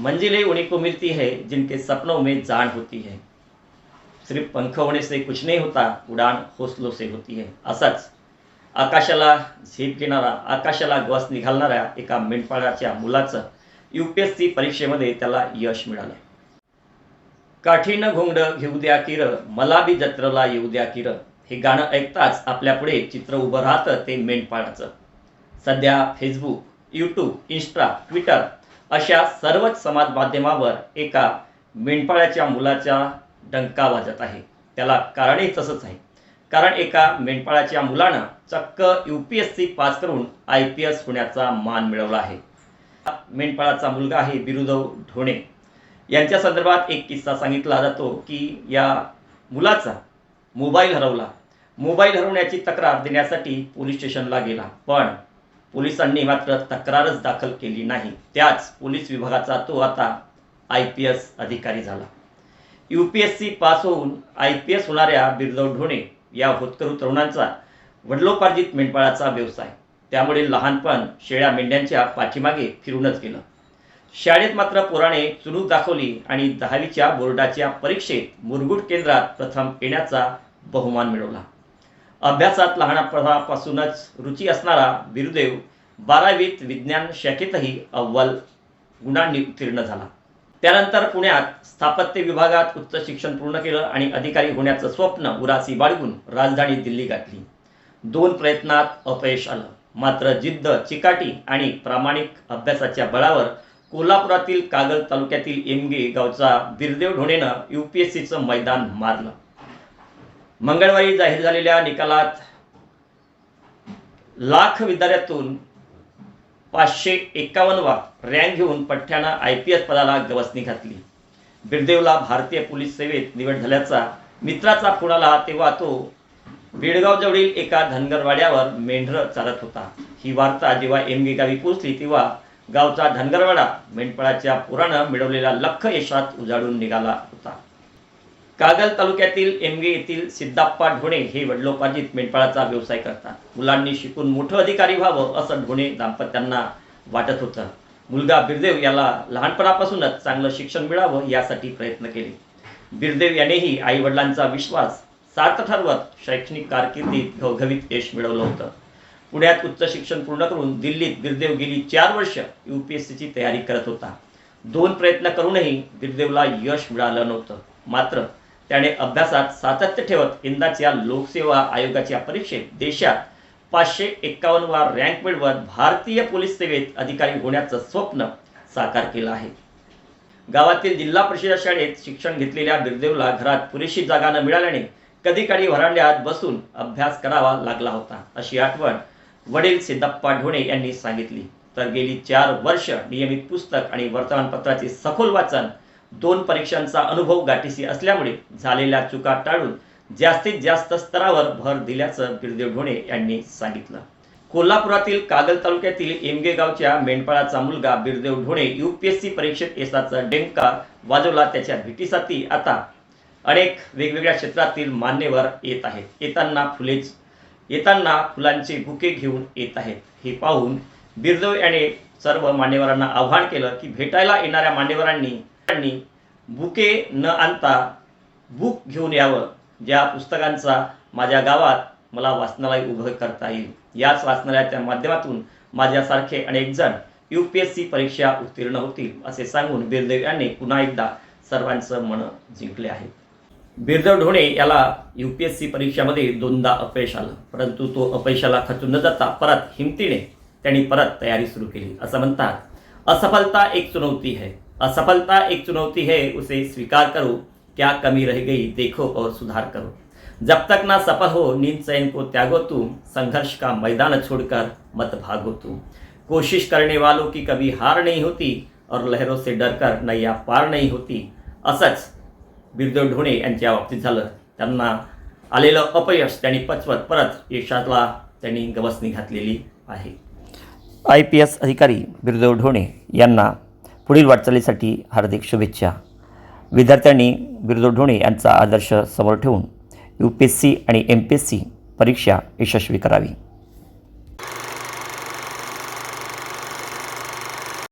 मंजिलें उन्हीं को मिलती है जिनके सपनों में जान होती है। सिर्फ पंख होने से कुछ नहीं होता उडान हौसलों से होती है। असाच आकाशाला झेप घेणारा आकाशाला गवस निघालणाऱ्या एका मेंढपाळाच्या मुलाचं यू पी एस सी परीक्षेमध्ये त्याला यश मिळालं. काठीनं घोंगड घेऊ द्या किर मला बी जत्रला येऊ द्या किर हे गाणं ऐकताच आपल्यापुढे चित्र उभं राहतं ते मेंढपाळाचं. सध्या फेसबुक यूट्यूब इन्स्टा ट्विटर अशा सर्वच समाज माध्यमावर एका मेंढपाळाच्या मुलाच्या डंका वाजत आहे. त्याला कारणही तसंच आहे. कारण एका मेंढपाळाच्या मुलानं चक्क U P S C pass करून आय पी एस होण्याचा मान मिळवला आहे. मेंढपाळाचा मुलगा आहे बिरुदव ढोणे. यांच्या संदर्भात एक किस्सा सांगितला जातो की या मुलाचा मोबाईल हरवला. मोबाईल हरवण्याची तक्रार देण्यासाठी पोलीस स्टेशनला गेला. पण पोलिसांनी मात्र तक्रारच दाखल केली नाही. त्याच पोलीस विभागाचा तो आता आय पी एस अधिकारी झाला. U P S C pass होऊन आय पी एस होणाऱ्या बिरदव ढोणे या होतकरू तरुणांचा वडिलोपार्जित मेंढपाळाचा व्यवसाय. त्यामुळे लहानपण शेळ्या मेंढ्यांच्या पाठीमागे फिरूनच गेलं. शाळेत मात्र पोराने चुनूक दाखवली आणि दहावीच्या बोर्डाच्या परीक्षेत मुरगुड केंद्रात प्रथम येण्याचा बहुमान मिळवला. अभ्यासात लहानपणापासूनच रुची असणारा बिरुदेव बारावीत विज्ञान शाखेतही अव्वल गुणांनी उत्तीर्ण झाला. त्यानंतर पुण्यात स्थापत्य विभागात उच्च शिक्षण पूर्ण केलं आणि अधिकारी होण्याचं स्वप्न उरासी बाळगून राजधानी दिल्ली गाठली. दोन प्रयत्नात अपयश आलं. मात्र जिद्द चिकाटी आणि प्रामाणिक अभ्यासाच्या बळावर कोल्हापुरातील कागल तालुक्यातील एमगे गावचा बिरदेव ढोणेनं यू पी एस सीचं मैदान मारलं. मंगळवारी जाहीर झालेल्या निकालात लाख विद्यार्थ्यातून पाचशे एकावन्नवा रँक घेऊन पठ्ठ्यानं आय पी एस पदाला गवसणी घातली. बिरदेवला भारतीय पोलीस सेवेत निवड झाल्याचा मित्राचा फोन आला तेव्हा तो बेडगावजवळील एका धनगरवाड्यावर मेंढर चालत होता. ही वार्ता जेव्हा एमगे गावी पोचली तेव्हा गावचा धनगरवाडा मेंढपाळाच्या पुरानं मिळवलेला लख यशात उजाडून निघाला होता. कागल तालुक्यातील एमगे येथील सिद्धाप्पा ढोणे हे वडिलोपार्जित मेंढपाळाचा व्यवसाय करतात. मुलांनी शिकून मोठं अधिकारी व्हावं असं ढोणे दाम्पत्यांना वाटत होतं. मुलगा बिरदेव याला लहानपणापासूनच चांगलं शिक्षण मिळावं यासाठी प्रयत्न केले. बिरदेव यानेही आई वडिलांचा विश्वास सार्थ ठरवत शैक्षणिक कारकिर्दीत घवघवीत यश मिळवलं होतं. पुण्यात उच्च शिक्षण पूर्ण करून दिल्लीत बिरदेव गेली चार वर्ष यू पी एस सीची तयारी करत होता. दोन प्रयत्न करूनही बिरदेवला यश मिळालं नव्हतं. मात्र त्याने अभ्यासात सातत्य ठेवत यंदाच्या लोकसेवा आयोगाच्या परीक्षेत देशात पाचशे एक्कावन्नवा रँक मिळवत भारतीय पोलीस सेवेत अधिकारी होण्याचं स्वप्न साकार केलं आहे. गावातील जिल्हा परिषद शाळेत शिक्षण घेतलेल्या बिरदेवला घरात पुरेशी जागा न मिळाल्याने कधी काळी व्हरांड्यात बसून अभ्यास करावा लागला होता अशी आठवण वडील सिद्धप्पा ढोणे यांनी सांगितली. तर गेली चार वर्ष नियमित पुस्तक आणि वर्तमानपत्राचे सखोल वाचन दोन परीक्षांचा अनुभव गाठीशी असल्यामुळे झालेल्या चुका टाळून जास्तीत जास्त स्तरावर भर दिल्याचं बिरदेव ढोणे यांनी सांगितलं. कोल्हापुरातील कागल तालुक्यातील एमगे गावच्या मेंढपाळाचा मुलगा Birdev Dhone U P S C परीक्षेत यशाचा डेंका वाजवला त्याच्या भेटीसाठी आता अनेक वेगवेगळ्या क्षेत्रातील मान्यवर येत आहेत. येताना फुलेच येताना फुलांचे बुके घेऊन येत आहेत. हे पाहून बिरदेव याने सर्व मान्यवरांना आव्हान केलं की भेटायला येणाऱ्या मान्यवरांनी बुके न आणता बुक घेऊन यावं ज्या पुस्तकांचा माझ्या गावात मला वाचनालय उभं करता येईल. याच वाचनालयाच्या माध्यमातून माझ्यासारखे अनेक जण यू पी एस सी परीक्षा उत्तीर्ण होतील असे सांगून बिरदेव यांनी पुन्हा एकदा सर्वांचं मन जिंकले आहे. बिरदेव ढोणे याला यू पी एस सी परीक्षामध्ये दोनदा अपयश आलं परंतु तो अपयशाला खचून न जाता परत हिमतीने त्यांनी परत तयारी सुरू केली. असं म्हणतात असफलता एक चुनौती है असफलता एक चुनौती है उसे स्वीकार करो। क्या कमी रह गई देखो और सुधार करो। जब तक ना सफल हो नींद चैन को त्यागो तुम। संघर्ष का मैदान छोड़कर मत भागो तुम। कोशिश करने वालों की कभी हार नहीं होती और लहरों से डरकर नैया पार नहीं होती। असंच बिरदेव ढोणे यांच्या बाबतीत झालं। त्यांना आलेलं अपयश त्यांनी पचवत परत यशाला त्यांनी गवसणी घातलेली आहे। आय पी एस अधिकारी बिरदेव ढोणे यांना पुढील वाटचालीसाठी हार्दिक शुभेच्छा. विद्यार्थ्यांनी बिरदेव ढोणे यांचा आदर्श समोर ठेवून यू पी एस सी आणि एम पी एस सी परीक्षा यशस्वी करावी.